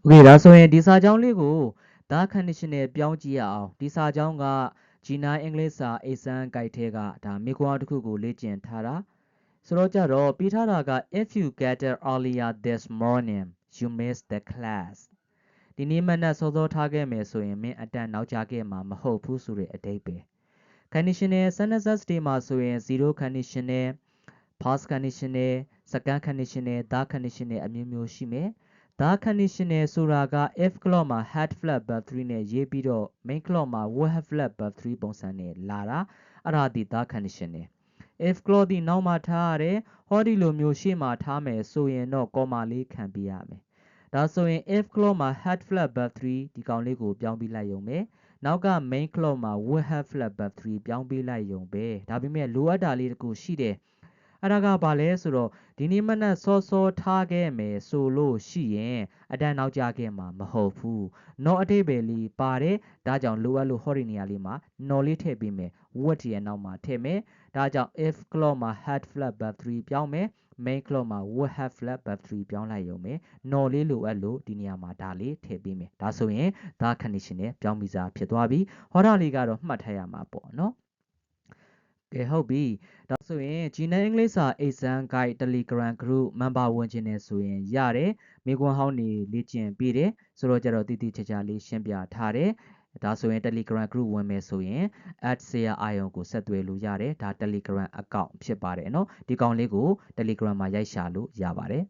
โอเคဒါဆိုရင်ဒီစာကြောင်းလေးကို the conditional ပြောင်းကြည့်ရအောင်ဒီစာကြောင်းက G9 အင်္ဂလိပ်စာ exam guide ထဲကဒါမိကွာတစ်ခုကိုလေ့ကျင့်ထားတာဆိုတော့ကြတော့ပြီးထားတာက if you get it earlier this morning you missed the class ဒီနေ့မနက်စောစောထားခဲ့မယ်ဆိုရင်မင်းအတန်နောက်ကျခဲ့မှာမဟုတ်ဘူးဆိုတဲ့အတိတ်ပဲ conditional sentences တွေမှာဆိုရင်0 conditional past conditional second conditional third conditional အမျိုးမျိုးရှိမယ် the conditional ဆိုတာက if clause မှာ had flat verb 3နဲ့ရေးပြီးတော့ main clause မှာ would have flat verb 3ပုံစံနဲ့လာတာအဲ့ဒါဒီ the conditional if clause ဒီနောက်မှာထားရတယ်ဟောဒီလိုမျိုးရှေ့မှာထားမယ်ဆိုရင်တော့ comma လေးခံပေးရမယ်ဒါဆိုရင် if clause မှာ had flat verb 3ဒီကောင်လေးကိုပြောင်းပြီးလိုက်ရုံပဲနောက်က main clause မှာ would have flat verb 3ပြောင်းပေးလိုက်ရုံပဲဒါပေမဲ့လိုအပ်တာလေးတခုရှိတယ် အဲ့ဒါကဘာလဲဆိုတော့ဒီနေ့မနက်စောစောထားခဲ့မယ်ဆိုလို့ရှိရင်အတန်းနောက်ကျခဲ့မှာမဟုတ်ဘူး no အတိတ်ပဲလေးပါတယ်ဒါကြောင့်လိုအပ်လို့ဟောဒီနေရာလေးမှာ no လေးထည့်ပေးမယ် what ရဲ့နောက်မှာထည့်မယ်ဒါကြောင့် if clause မှာ had flat verb 3ပြောင်းမယ် main clause မှာ would have flat verb 3ပြောင်းလိုက်ရုံပဲ no လေးလိုအပ်လို့ဒီနေရာမှာဒါလေးထည့်ပေးမယ်ဒါဆိုရင် the condition နဲ့ပြောင်းပြီးသားဖြစ်သွားပြီဟောတာလေးကတော့မှတ်ထားရမှာပေါ့နော် ကဲဟုတ်ပြီဒါဆိုရင် Gina English စာ exam guide Telegram group member ဝင်ခြင်းနဲ့ဆိုရင်ရတယ်မိကွန်းဟောင်းနေလေ့ကျင့်ပေးတယ်ဆိုတော့ကြတော့တည်တည်ချာချာလေးရှင်းပြထားတယ်ဒါဆိုရင် Telegram group ဝင်မယ်ဆိုရင် @share ion ကိုဆက်သွယ်လို့ရတယ်ဒါ Telegram account ဖြစ်ပါတယ်เนาะဒီကောင်လေးကို Telegram မှာရိုက်ရှာလို့ရပါတယ်